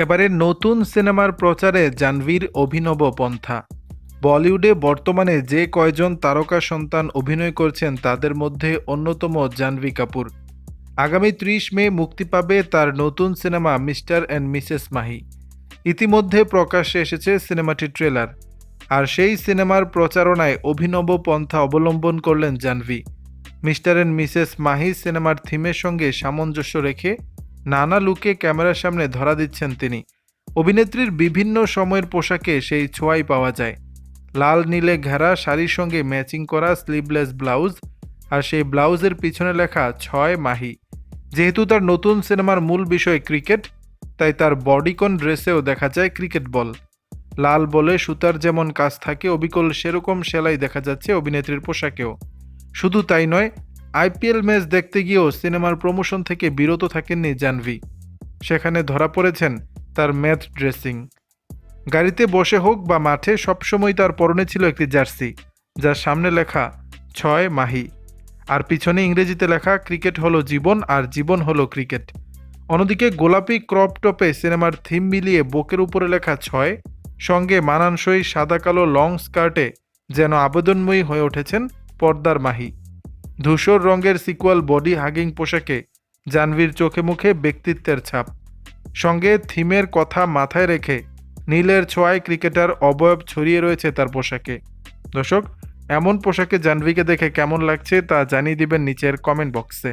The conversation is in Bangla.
এবারে নতুন সিনেমার প্রচারে জাহ্নবীর অভিনব পন্থা। বলিউডে বর্তমানে যে কয়জন তারকা সন্তান অভিনয় করছেন তাদের মধ্যে অন্যতম জাহ্নবী কাপুর। আগামী ত্রিশ মে মুক্তি পাবে তার নতুন cinema Mr and Mrs Mahi. ইতিমধ্যে প্রকাশ্যে এসেছে সিনেমাটির ট্রেলার। আর সেই সিনেমার প্রচারণায় অভিনব পন্থা অবলম্বন করলেন Janhvi. Mr and Mrs Mahi সিনেমার থিমের সঙ্গে সামঞ্জস্য রেখে নানা লুকে ক্যামেরার সামনে ধরা দিচ্ছেন তিনি। অভিনেত্রীর বিভিন্ন সময়ের পোশাকে সেই ছোঁয়াই পাওয়া যায়। লাল, নীলে ঘেরা শাড়ির সঙ্গে ম্যাচিং করা স্লিভলেস ব্লাউজ আর সেই ব্লাউজের পিছনে লেখা ছয় মাহি। যেহেতু তার নতুন সিনেমার মূল বিষয় ক্রিকেট, তাই তার বডিকন ড্রেসেও দেখা যায় ক্রিকেট বল। লাল বলে সুতার যেমন কাজ থাকে, অবিকল সেরকম সেলাই দেখা যাচ্ছে অভিনেত্রীর পোশাকেও। শুধু তাই নয় আইপিএল ম্যাচ দেখতে গিয়েও সিনেমার প্রমোশন থেকে বিরত থাকেননি জাহ্নবী সেখানে ধরা পড়েছেন তার ম্যাথ ড্রেসিং। গাড়িতে বসে হোক বা মাঠে, সবসময় তার পরনে ছিল একটি জার্সি, যার সামনে লেখা ছয় মাহি। আর পিছনে ইংরেজিতে লেখা, ক্রিকেট হলো জীবন আর জীবন হলো ক্রিকেট। অন্যদিকে গোলাপি ক্রপ টপে সিনেমার থিম মিলিয়ে বুকের উপরে লেখা ছয়, সঙ্গে মানানসই সাদা কালো লং স্কার্টে যেন আবেদনময়ী হয়ে উঠেছেন পর্দার মাহি। ধূসর রঙের সিকুয়াল বডি হাগিং পোশাকে জানভির চোখে মুখে ব্যক্তিত্বের ছাপ। সঙ্গে থিমের কথা মাথায় রেখে নীলের ছোঁয়ায় ক্রিকেটার অবয়ব ছড়িয়ে রয়েছে তার পোশাকে। দর্শক, এমন পোশাকে জাহ্নবীকে দেখে কেমন লাগছে তা জানিয়ে দিবেন নিচের কমেন্ট বক্সে